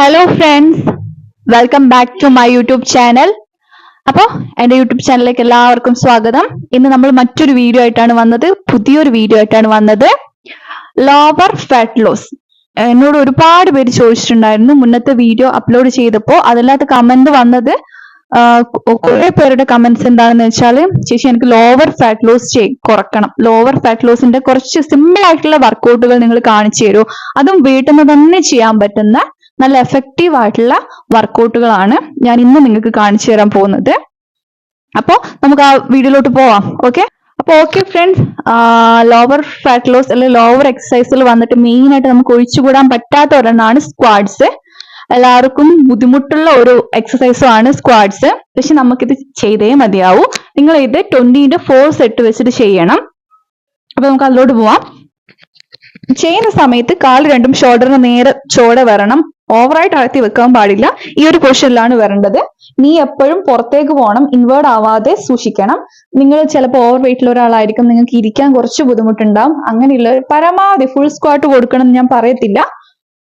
Hello friends welcome back to my YouTube channel അപ്പോൾ എന്റെ YouTube ചാനലിലേക്ക് എല്ലാവർക്കും സ്വാഗതം. ഇന്ന് നമ്മൾ മറ്റൊരു വീഡിയോ ആയിട്ടാണ് വന്നത്. പുതിയൊരു വീഡിയോ ആയിട്ടാണ് വന്നത്. ലോവർ ഫാറ്റ് ലോസ് എന്നോട് ഒരുപാട് പേര് ചോദിച്ചിട്ടുണ്ടായിരുന്നു. മുന്നത്തെ വീഡിയോ അപ്ലോഡ് ചെയ്തപ്പോൾ അതിനകത്ത് കമന്റ് വന്നത് കുറെ പേരുടെ കമന്റ്സ് എന്താണെന്ന് വെച്ചാൽ ചേച്ചി എനിക്ക് ലോവർ ഫാറ്റ് ലോസ് ചെയ് കുറക്കണം. ലോവർ ഫാറ്റ് ലോസിന്റെ കുറച്ച് സിമ്പിൾ ആയിട്ടുള്ള വർക്കൗട്ടുകൾ നിങ്ങൾ കാണിച്ചു തരൂ. അതും വീട്ടിൽ നിന്ന് തന്നെ ചെയ്യാൻ പറ്റുന്ന നല്ല എഫക്റ്റീവ് ആയിട്ടുള്ള വർക്കൗട്ടുകളാണ് ഞാൻ ഇന്ന് നിങ്ങൾക്ക് കാണിച്ചു തരാൻ പോകുന്നത്. അപ്പോൾ നമുക്ക് ആ വീഡിയോയിലോട്ട് പോവാം. ഓക്കെ അപ്പോൾ okay friends lower fat loss അല്ലെങ്കിൽ ലോവർ എക്സസൈസിൽ വന്നിട്ട് മെയിൻ ആയിട്ട് നമുക്ക് ഒഴിച്ചുകൂടാൻ പറ്റാത്ത ഒരെണ്ണമാണ് സ്ക്വാഡ്സ് എല്ലാവർക്കും ബുദ്ധിമുട്ടുള്ള ഒരു എക്സസൈസും ആണ് സ്ക്വാഡ്സ് പക്ഷെ നമുക്കിത് ചെയ്തേ മതിയാവൂ. നിങ്ങൾ ഇത് ട്വന്റിന്റെ ഫോർ സെറ്റ് വെച്ചിട്ട് ചെയ്യണം. അപ്പൊ നമുക്ക് അതിലോട്ട് പോവാം. ചെയ്യുന്ന സമയത്ത് കാൽ രണ്ടും ഷോൾഡറിന് നേരെ ചോടെ വരണം. ഓവറായിട്ട് അകത്തി വെക്കാൻ പാടില്ല. ഈ ഒരു പൊസിഷനിലാണ് വരേണ്ടത്. നീ എപ്പോഴും പുറത്തേക്ക് പോകണം. ഇൻവേർഡ് ആവാതെ സൂക്ഷിക്കണം. നിങ്ങൾ ചിലപ്പോൾ ഓവർ വെയിറ്റുള്ള ഒരാളായിരിക്കും. നിങ്ങൾക്ക് ഇരിക്കാൻ കുറച്ച് ബുദ്ധിമുട്ടുണ്ടാവും. അങ്ങനെയുള്ള പരമാവധി ഫുൾ സ്ക്വാട്ട് കൊടുക്കണം എന്ന് ഞാൻ പറയത്തില്ല.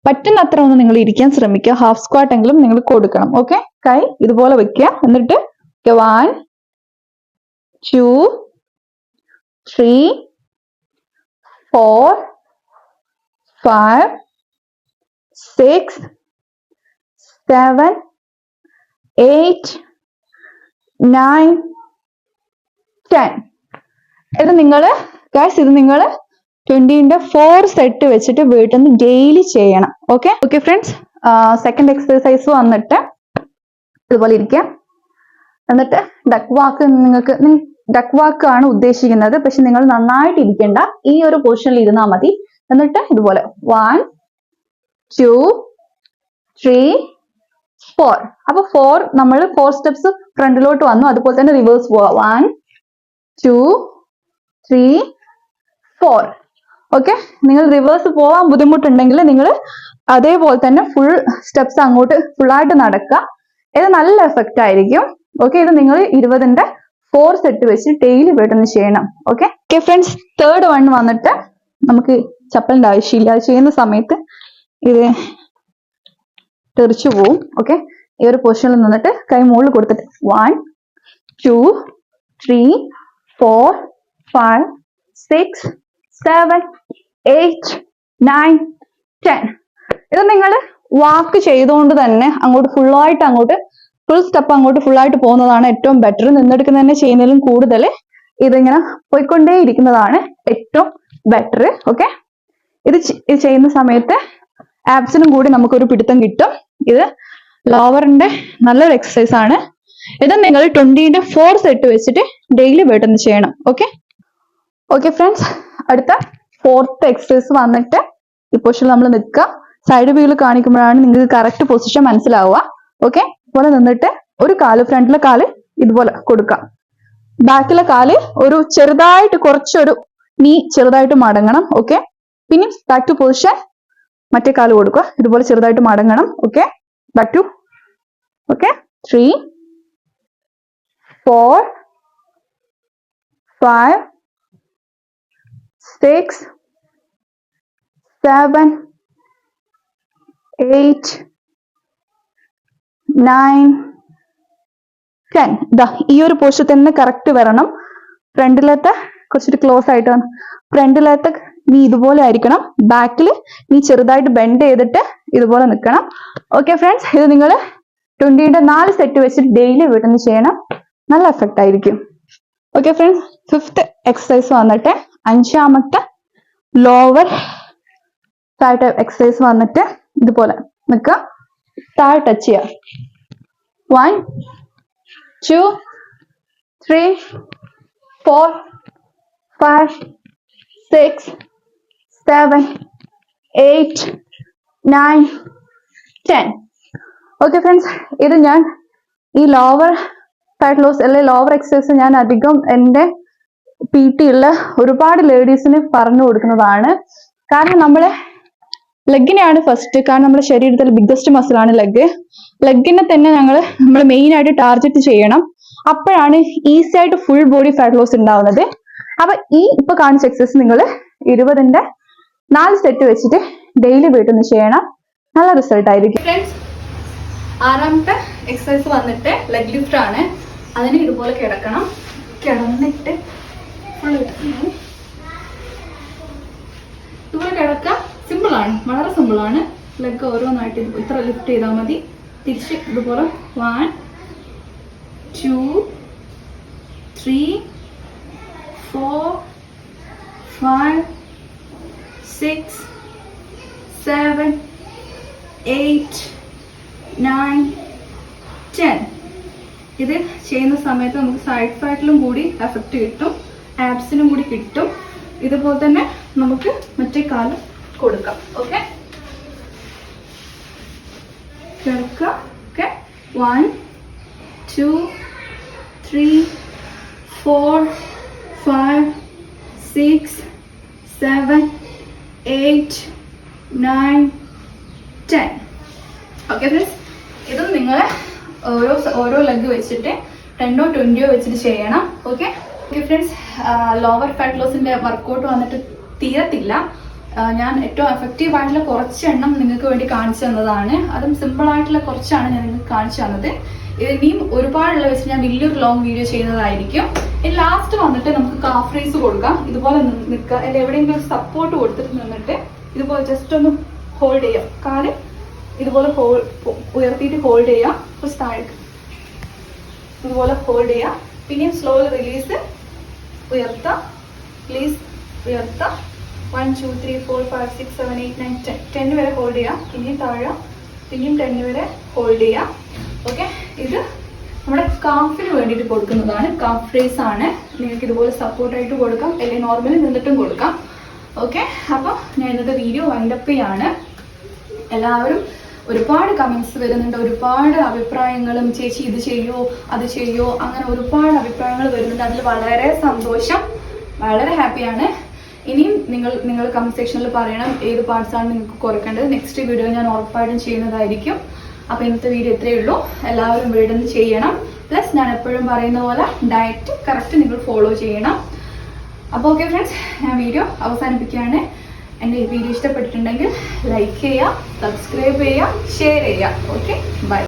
പറ്റുന്നത്ര ഒന്ന് നിങ്ങൾ ഇരിക്കാൻ ശ്രമിക്കുക. ഹാഫ് സ്ക്വാട്ട് എങ്കിലും നിങ്ങൾ കൊടുക്കണം. ഓക്കെ കൈ ഇതുപോലെ വെക്കുക. എന്നിട്ട് one two three four five six, seven, eight, nine, ten. ഇത് നിങ്ങൾ ഗൈസ് ഇത് നിങ്ങൾ ട്വന്റിന്റെ ഫോർ സെറ്റ് വെച്ചിട്ട് വീട്ടിൽ നിന്ന് ഡെയിലി ചെയ്യണം okay okay friends second exercise വന്നിട്ട് ഇതുപോലെ ഇരിക്കുക എന്നിട്ട് ഡക്ക് വാക്ക് നിങ്ങൾക്ക് ഡക്ക് വാക്ക് ആണ് ഉദ്ദേശിക്കുന്നത്. പക്ഷെ നിങ്ങൾ നന്നായിട്ട് ഇരിക്കേണ്ട. ഈ ഒരു പൊസിഷനിൽ ഇരുന്നാൽ മതി. എന്നിട്ട് ഇതുപോലെ വൺ ടു ത്രീ ഫോർ അപ്പൊ ഫോർ നമ്മൾ ഫോർ സ്റ്റെപ്സ് ഫ്രണ്ടിലോട്ട് വന്നു. അതുപോലെ തന്നെ റിവേഴ്സ് പോവാം. One two three four okay നിങ്ങൾ റിവേഴ്സ് പോവാൻ ബുദ്ധിമുട്ടുണ്ടെങ്കിൽ നിങ്ങൾ അതേപോലെ തന്നെ ഫുൾ സ്റ്റെപ്സ് അങ്ങോട്ട് ഫുൾ ആയിട്ട് നടക്കുക. ഇത് നല്ല എഫക്റ്റ് ആയിരിക്കും. ഓക്കെ ഇത് നിങ്ങൾ ഇരുപതിന്റെ ഫോർ സെറ്റ് വെച്ച് ഡെയിലി വീട്ടിൽ ചെയ്യണം. Okay okay friends third one വന്നിട്ട് നമുക്ക് ചപ്പലിന്റെ ആവശ്യമില്ല. അത് ചെയ്യുന്ന സമയത്ത് ഇത് തെറിച്ചു പോവും. ഓക്കെ ഈ ഒരു പൊസിഷനിൽ നിന്നിട്ട് കൈ മുകളിൽ കൊടുത്തിട്ട് one two three four five six seven eight nine ten ഇത് നിങ്ങൾ വാക്ക് ചെയ്തുകൊണ്ട് തന്നെ അങ്ങോട്ട് ഫുള്ളായിട്ട് അങ്ങോട്ട് ഫുൾ സ്റ്റെപ്പ് അങ്ങോട്ട് ഫുള്ളായിട്ട് പോകുന്നതാണ് ഏറ്റവും ബെറ്റർ നിന്നെടുക്കുന്നതന്നെ ചെയ്യുന്നതിലും കൂടുതൽ ഇതിങ്ങനെ പോയിക്കൊണ്ടേ ഇരിക്കുന്നതാണ് ഏറ്റവും ബെറ്റർ ഓക്കെ ഇത് ചെയ്യുന്ന സമയത്ത് ആപ്സിനും കൂടി നമുക്കൊരു പിടുത്തം കിട്ടും. ഇത് ലോവറിന്റെ നല്ലൊരു എക്സസൈസ് ആണ്. ഇത് നിങ്ങൾ ട്വന്റിന്റെ ഫോർ സെറ്റ് വെച്ചിട്ട് ഡെയിലി വീട്ടിൽ നിന്ന് ചെയ്യണം. ഓക്കെ ഓക്കെ ഫ്രണ്ട്സ് അടുത്ത ഫോർത്ത് എക്സസൈസ് വന്നിട്ട് ഈ നമ്മൾ നിൽക്കുക സൈഡ് വ്യൂവിൽ കാണിക്കുമ്പോഴാണ് നിങ്ങൾക്ക് കറക്റ്റ് പൊസിഷൻ മനസ്സിലാവുക. ഓക്കെ ഇതുപോലെ നിന്നിട്ട് ഒരു കാൽ ഫ്രണ്ടിലെ കാൽ ഇതുപോലെ കൊടുക്കാം. ബാക്കിലെ കാൽ ഒരു ചെറുതായിട്ട് കുറച്ചൊരു നീ ചെറുതായിട്ട് മടങ്ങണം ഓക്കെ പിന്നെ ബാക്ക് ടു പൊസിഷൻ മറ്റേ കാൽ കൊടുക്കുക. ഇതുപോലെ ചെറുതായിട്ട് മടങ്ങണം okay back two okay three four five six seven eight nine ten ഇതാ ഈ ഒരു പോസ്റ്റ് തന്നെ കറക്റ്റ് വരണം. ഫ്രണ്ടിലത്തെ കുറച്ചൊരു ക്ലോസ് ആയിട്ട് വരണം ഫ്രണ്ടിലത്തെ നീ ഇതുപോലെ ആയിരിക്കണം. ബാക്കിൽ നീ ചെറുതായിട്ട് ബെൻഡ് ചെയ്തിട്ട് ഇതുപോലെ നിൽക്കണം ഓക്കെ ഫ്രണ്ട്സ് ഇത് നിങ്ങൾ ട്വന്റിയുടെ നാല് സെറ്റ് വെച്ചിട്ട് ഡെയിലി വീട്ടിൽ ചെയ്യണം. നല്ല എഫക്റ്റ് ആയിരിക്കും. ഓക്കെ ഫ്രണ്ട്സ് ഫിഫ്ത്ത് എക്സസൈസ് വന്നിട്ട് അഞ്ചാമത്തെ ലോവർ താഴെ എക്സസൈസ് വന്നിട്ട് ഇതുപോലെ നിൽക്കുക. താഴെ ടച്ച് ചെയ്യുക. One two three four five six, seven, eight, nine, ten. Okay friends ഇത് ഞാൻ ഈ ലോവർ ഫാറ്റ് ലോസ് അല്ലെങ്കിൽ ലോവർ എക്സസൈസ് ഞാൻ അധികം എന്റെ പി ടി ഉള്ള ഒരുപാട് ലേഡീസിന് പറഞ്ഞു കൊടുക്കുന്നതാണ്. കാരണം നമ്മളെ ലെഗിനെയാണ് ഫസ്റ്റ് കാരണം നമ്മുടെ ശരീരത്തിൽ ബിഗ്ഗസ്റ്റ് മസിലാണ് ലെഗ് ലെഗിനെ തന്നെ ഞങ്ങൾ നമ്മൾ മെയിൻ ആയിട്ട് ടാർഗറ്റ് ചെയ്യണം. അപ്പോഴാണ് ഈസി ആയിട്ട് ഫുൾ ബോഡി ഫാറ്റ് ലോസ് ഉണ്ടാവുന്നത്. അപ്പൊ ഈ ഇപ്പൊ കാണിച്ച എക്സസൈസ് നിങ്ങൾ ഇരുപതിന്റെ നാല് സെറ്റ് വെച്ചിട്ട് ഡെയിലി വീട്ടിൽ ചെയ്യണം. നല്ല റിസൾട്ട് ആയിരിക്കും. ഫ്രണ്ട്സ് ആറാമത്തെ എക്സസൈസ് വന്നിട്ട് ലെഗ് ലിഫ്റ്റ് ആണ്. അതിന് ഇതുപോലെ കിടക്കണം. കിടന്നിട്ട് ഇതുപോലെ കിടക്കാം സിമ്പിൾ ആണ്. വളരെ സിമ്പിൾ ആണ്. ലെഗ് ഓരോന്നായിട്ട് ഇത് ഇത്ര ലിഫ്റ്റ് ചെയ്താൽ മതി. തിരിച്ച് ഇതുപോലെ one two three four five, six, seven, eight, nine, ten. ഇത് ചെയ്യുന്ന സമയത്ത് നമുക്ക് സൈഡ് ഫാറ്റിലും കൂടി എഫക്റ്റ് കിട്ടും ആപ്സിനും കൂടി കിട്ടും. ഇതുപോലെ തന്നെ നമുക്ക് മറ്റേ കാലം കൊടുക്കാം ഓക്കെ കിടക്കുക okay one two three four five six, seven, eight, nine, ten. Okay friends ഇത് നിങ്ങൾ ഓരോ ഓരോ ലെഗ് വെച്ചിട്ട് ടെന്നോ ട്വന്റിയോ വെച്ചിട്ട് ചെയ്യണം. Okay okay friends lower fat ലോസിന്റെ workout വന്നിട്ട് തീരത്തില്ല. ഞാൻ ഏറ്റവും എഫക്റ്റീവ് ആയിട്ടുള്ള കുറച്ച് എണ്ണം നിങ്ങൾക്ക് വേണ്ടി കാണിച്ചു തന്നതാണ്. അതും സിമ്പിൾ ആയിട്ടുള്ള കുറച്ചാണ് ഞാൻ നിങ്ങൾക്ക് കാണിച്ചു തന്നത്. ഇനിയും ഒരുപാടുള്ള വെച്ച് ഞാൻ വലിയൊരു ലോങ് വീഡിയോ ചെയ്യുന്നതായിരിക്കും. ഇനി ലാസ്റ്റ് വന്നിട്ട് നമുക്ക് കാഫ് റേസ് കൊടുക്കാം. ഇതുപോലെ നിൽക്കുക അല്ലെങ്കിൽ എവിടെയെങ്കിലും സപ്പോർട്ട് കൊടുത്തിട്ട് നിന്നിട്ട് ഇതുപോലെ ജസ്റ്റ് ഒന്ന് ഹോൾഡ് ചെയ്യാം. കാൽ ഇതുപോലെ ഹോൾ ഉയർത്തിയിട്ട് ഹോൾഡ് ചെയ്യാം. കുറച്ച് താഴേക്ക് ഇതുപോലെ ഹോൾഡ് ചെയ്യാം. പിന്നെയും സ്ലോ റിലീസ് ഉയർത്താം. Release ഉയർത്താം. One two three four five six seven eight nine ten ten വരെ ഹോൾഡ് ചെയ്യാം. പിന്നെയും താഴെ പിന്നെയും ടെൻ വരെ ഹോൾഡ് ചെയ്യാം. ഓക്കെ ഇത് നമ്മുടെ കാഫിന് വേണ്ടിയിട്ട് കൊടുക്കുന്നതാണ്. കാഫ് റേസ് ആണ്. നിങ്ങൾക്ക് ഇതുപോലെ സപ്പോർട്ടായിട്ട് കൊടുക്കാം. അല്ലെങ്കിൽ നോർമലി നിന്നിട്ടും കൊടുക്കാം. ഓക്കെ അപ്പോൾ ഞാൻ ഇന്നത്തെ വീഡിയോ വൈൻഡപ്പ് ചെയ്യാണ്. എല്ലാവരും ഒരുപാട് കമൻസ് വരുന്നുണ്ട്. ഒരുപാട് അഭിപ്രായങ്ങളും ചേച്ചി ഇത് ചെയ്യോ? അത് ചെയ്യോ? അങ്ങനെ ഒരുപാട് അഭിപ്രായങ്ങൾ വരുന്നുണ്ട്. അതിൽ വളരെ സന്തോഷം. വളരെ ഹാപ്പിയാണ് ഇനിയും നിങ്ങൾ നിങ്ങൾ കമന്റ് സെക്ഷനിൽ പറയണം. ഏത് പാർട്സ് ആണ് നിങ്ങൾക്ക് കുറയ്ക്കേണ്ടത്? നെക്സ്റ്റ് വീഡിയോ ഞാൻ ഉറപ്പായിട്ടും ചെയ്യുന്നതായിരിക്കും. അപ്പോൾ ഇന്നത്തെ വീഡിയോ ഇത്രയേ ഉള്ളൂ. എല്ലാവരും വീടുന്ന് ചെയ്യണം. പ്ലസ് ഞാൻ എപ്പോഴും പറയുന്ന പോലെ ഡയറ്റ് കറക്റ്റ് നിങ്ങൾ ഫോളോ ചെയ്യണം. അപ്പോൾ ഓക്കെ ഫ്രണ്ട്സ് ഞാൻ വീഡിയോ അവസാനിപ്പിക്കുകയാണ്. എന്റെ വീഡിയോ ഇഷ്ടപ്പെട്ടിട്ടുണ്ടെങ്കിൽ ലൈക്ക് ചെയ്യുക സബ്സ്ക്രൈബ് ചെയ്യുക ഷെയർ ചെയ്യുക. Okay bye